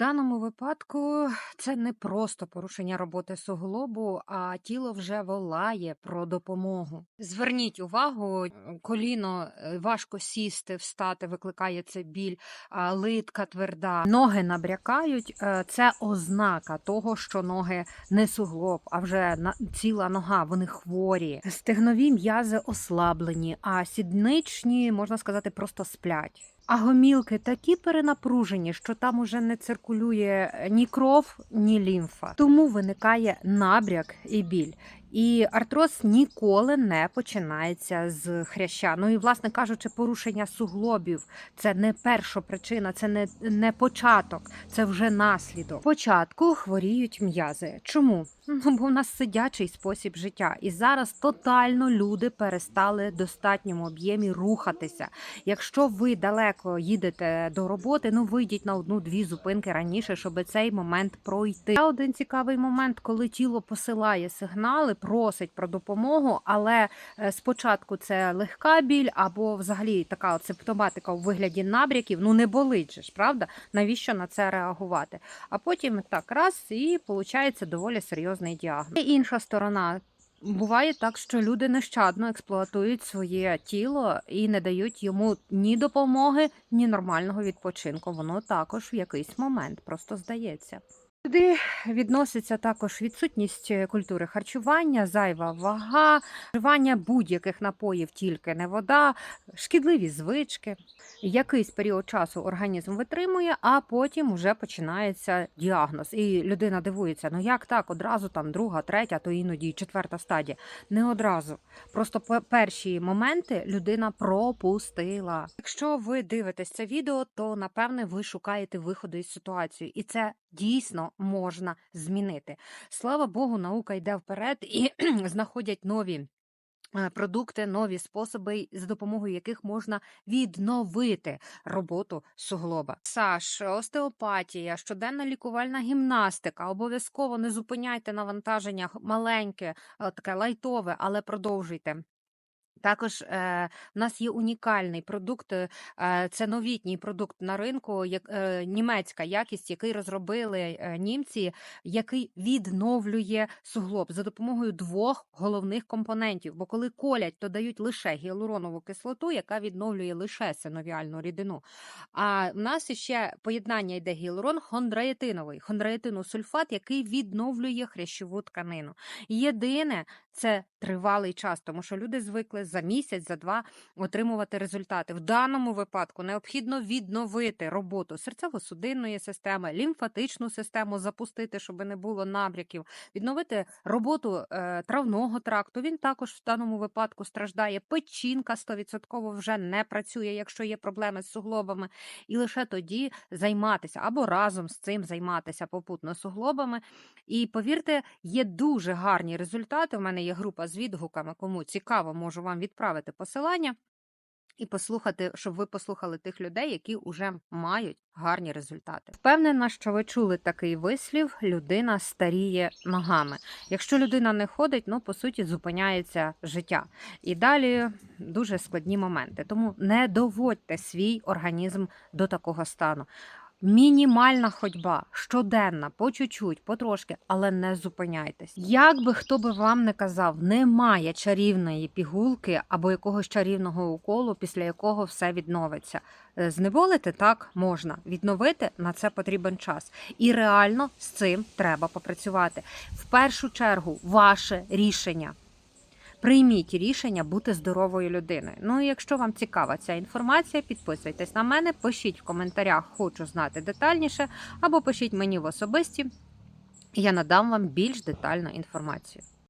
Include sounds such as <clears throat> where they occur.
даному випадку це не просто порушення роботи суглобу, а тіло вже волає про допомогу. Зверніть увагу, коліно е, важко сісти, встати, викликає це біль, литка тверда, ноги набрякають. е, Це ознака того, що ноги не суглоб, а вже ціла нога, вони хворі. Стегнові м'язи ослаблені, а сідничні, можна сказати, просто сплять. А гомілки такі перенапружені, що там уже не циркулює е, ні кров, ні лімфа. Тому виникає набряк і біль. І артроз ніколи не починається з хряща. Ну і, власне кажучи, порушення суглобів це не перша причина, це не, не початок, це вже наслідок. Початку хворіють м'язи. Чому? Ну, бо в нас сидячий спосіб життя. І зараз тотально люди перестали в достатньому об'ємі рухатися. Якщо ви далеко їдете до роботи, ну вийдіть на одну-дві зупинки раніше, щоб цей момент пройти. Ще один цікавий момент, коли тіло посилає сигнали, просить про допомогу, але е, спочатку це легка біль або взагалі така симптоматика у вигляді набряків. Ну не болить же ж, правда? Навіщо на це реагувати? А потім так раз і виходить доволі серйозний діагноз. І інша сторона. Буває так, що люди нещадно експлуатують своє тіло і не дають йому ні допомоги, ні нормального відпочинку. Воно також в якийсь момент просто здається. Сюди відноситься також відсутність е, культури харчування, зайва вага, вживання будь-яких напоїв, тільки не вода, шкідливі звички. Якийсь період часу організм витримує, а потім вже починається діагноз. І людина дивується: ну як так, одразу там друга, третя, то іноді четверта стадія. Не одразу. Просто пе- перші моменти людина пропустила. Якщо ви дивитесь це відео, то напевне ви шукаєте виходу із ситуації, і це дійсно можна змінити. Слава Богу, наука йде вперед і <clears throat> знаходять нові. е, Продукти, нові способи, за допомогою яких можна відновити роботу суглоба. Саш, остеопатія, щоденна лікувальна гімнастика. Обов'язково не зупиняйте навантаження маленьке, е, таке лайтове, але продовжуйте. Також е, в нас є унікальний продукт, е, це новітній продукт на ринку, як, е, німецька якість, який розробили е, німці, який відновлює суглоб за допомогою двох головних компонентів. Бо коли колять, то дають лише гіалуронову кислоту, яка відновлює лише синовіальну рідину. А в нас ще поєднання йде гіалурон хондроїтиновий, хондроїтиносульфат, який відновлює хрящову тканину. Єдине, це тривалий час, тому що люди звикли за місяць, за два отримувати результати. В даному випадку необхідно відновити роботу серцево-судинної системи, лімфатичну систему запустити, щоб не було набряків, відновити роботу е, травного тракту. Він також в даному випадку страждає. Печінка 100% вже не працює, якщо є проблеми з суглобами, і лише тоді займатися або разом з цим займатися попутно суглобами. І повірте, є дуже гарні результати. У мене є група з відгуками. Кому цікаво, можу вам відправити посилання і послухати, щоб ви послухали тих людей, які вже мають гарні результати. Впевнена, що ви чули такий вислів: людина старіє ногами. Якщо людина не ходить, ну по суті зупиняється життя. І далі дуже складні моменти. Тому не доводьте свій організм до такого стану. Мінімальна ходьба щоденна, по чуть-чуть, потрошки, але не зупиняйтесь. Як би хто би вам не казав, немає чарівної пігулки або якогось чарівного уколу, після якого все відновиться. Е, Зневолити так можна, відновити на це потрібен час. І реально з цим треба попрацювати. В першу чергу, ваше рішення. Прийміть рішення бути здоровою людиною. Ну і якщо вам цікава ця інформація, підписуйтесь на мене, пишіть в коментарях, хочу знати детальніше, або пишіть мені в особисті, і я надам вам більш детальну інформацію.